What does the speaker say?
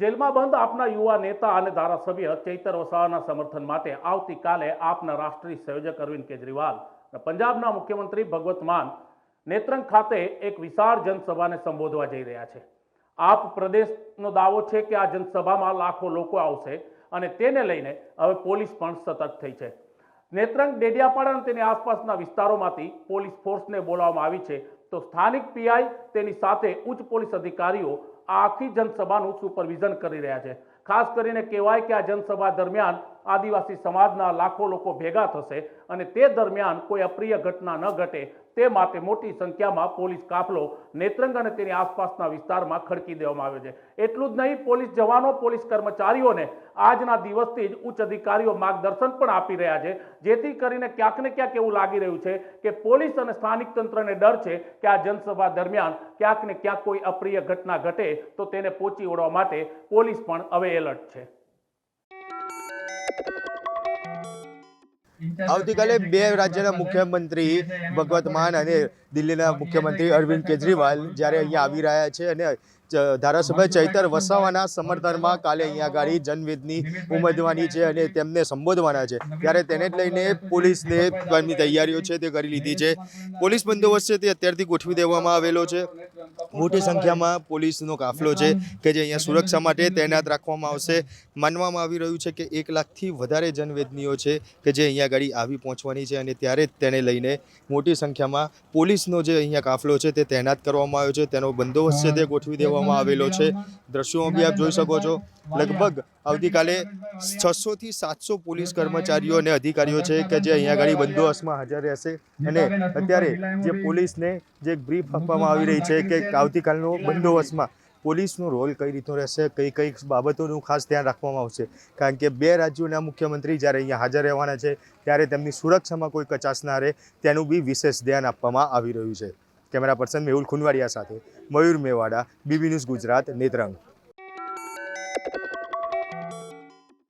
જેલમાં બંધ આપના યુવા નેતા અને ધારાસભ્ય ચૈતર વસાવાના સમર્થન માટે આવતીકાલે આપના રાષ્ટ્રીય સંયોજક અરવિંદ કેજરીવાલ પંજાબના મુખ્યમંત્રી ભગવત માન નેત્રંગ ખાતે એક વિશાળ જનસભાને સંબોધવા જઈ રહ્યા છે. આપ પ્રદેશનો દાવો છે કે આ જનસભામાં લાખો લોકો આવશે અને તેને લઈને હવે પોલીસ પણ સતર્ક થઈ છે. નેત્રંગ ડેડિયાપાડા અને તેની આસપાસના વિસ્તારોમાંથી પોલીસ ફોર્સને બોલાવવામાં આવી છે. તો સ્થાનિક પીઆઈ તેની સાથે ઉચ્ચ પોલીસ અધિકારીઓ આખી જનસભાનું સુપરવિઝન કરી રહ્યા છે. ખાસ કરીને કહેવાય કે આ જનસભા દરમિયાન આદિવાસી સમાજના લાખો લોકો ભેગા થશે અને તે દરમિયાન કોઈ અપ્રિય ઘટના ન ઘટે તે માટે મોટી સંખ્યામાં પોલીસ કાફલો નેત્રંગ અને તેની આસપાસના વિસ્તારમાં ખડકી દેવામાં આવ્યો છે. એટલું જ નહીં, પોલીસ જવાનો, પોલીસ કર્મચારીઓને આજના દિવસથી જ ઉચ્ચ અધિકારીઓ માર્ગદર્શન પણ આપી રહ્યા છે, જેથી કરીને ક્યાંક ને ક્યાંક એવું લાગી રહ્યું છે કે પોલીસ અને સ્થાનિક તંત્રને ડર છે કે આ જનસભા દરમિયાન ક્યાંક ને ક્યાંક કોઈ અપ્રિય ઘટના ઘટે તો તેને પહોંચી વળવા માટે પોલીસ પણ હવે એલર્ટ છે. આવતીકાલે બે રાજ્યના મુખ્યમંત્રી ભગવત માન અને દિલ્હીના મુખ્યમંત્રી અરવિંદ કેજરીવાલ જ્યારે અહીંયા આવી રહ્યા છે અને ધારાસભ્ય ચૈતર વસાવાના સમર્થનમાં કાલે અહીંયા ગાડી જનવેદની ઉમેદવાની છે અને તેમને સંબોધવાના છે. ત્યારે તેને જ લઈને પોલીસને તૈયારીઓ છે તે કરી લીધી છે. પોલીસ બંદોબસ્ત છે તે અત્યારથી ગોઠવી દેવામાં આવેલો છે. મોટી સંખ્યામાં પોલીસનો કાફલો છે કે જે અહીંયા સુરક્ષા માટે તૈનાત રાખવામાં આવશે. માનવામાં આવી રહ્યું છે કે એક લાખથી વધારે જનવેદનીઓ છે કે જે અહીંયા ગાડી આવી પહોંચવાની છે અને ત્યારે જ તેને લઈને મોટી સંખ્યામાં પોલીસનો જે અહીંયા કાફલો છે તે તૈનાત કરવામાં આવ્યો છે. તેનો બંદોબસ્ત છે તે ગોઠવી દેવામાં આવેલો છે. દ્રશ્યોમાં બી આપ જોઈ શકો છો. લગભગ આવતીકાલે છસોથી સાતસો પોલીસ કર્મચારીઓ અને અધિકારીઓ છે કે જે અહીંયા ગાડી બંદોબસ્તમાં હાજર રહેશે. અને અત્યારે જે પોલીસને જે બ્રીફ આપવામાં આવી રહી છે કે આવતીકાલનો બંદોબસ્તમાં પોલીસનો રોલ કઈ રીતનો રહેશે કઈ કઈ બાબતોનું ખાસ ધ્યાન રાખવામાં આવશે? કારણ કે બે રાજ્યોના મુખ્યમંત્રી જ્યારે અહીંયા હાજર રહેવાના છે ત્યારે તેમની સુરક્ષામાં કોઈ કચાશ ના રહે તેનું બી વિશેષ ધ્યાન આપવામાં આવી રહ્યું છે. કેમેરા પર્સન મેહુલ ખુનવાડિયા સાથે મયુર મેવાડા બીબી ન્યૂઝ ગુજરાત નેત્રંગ.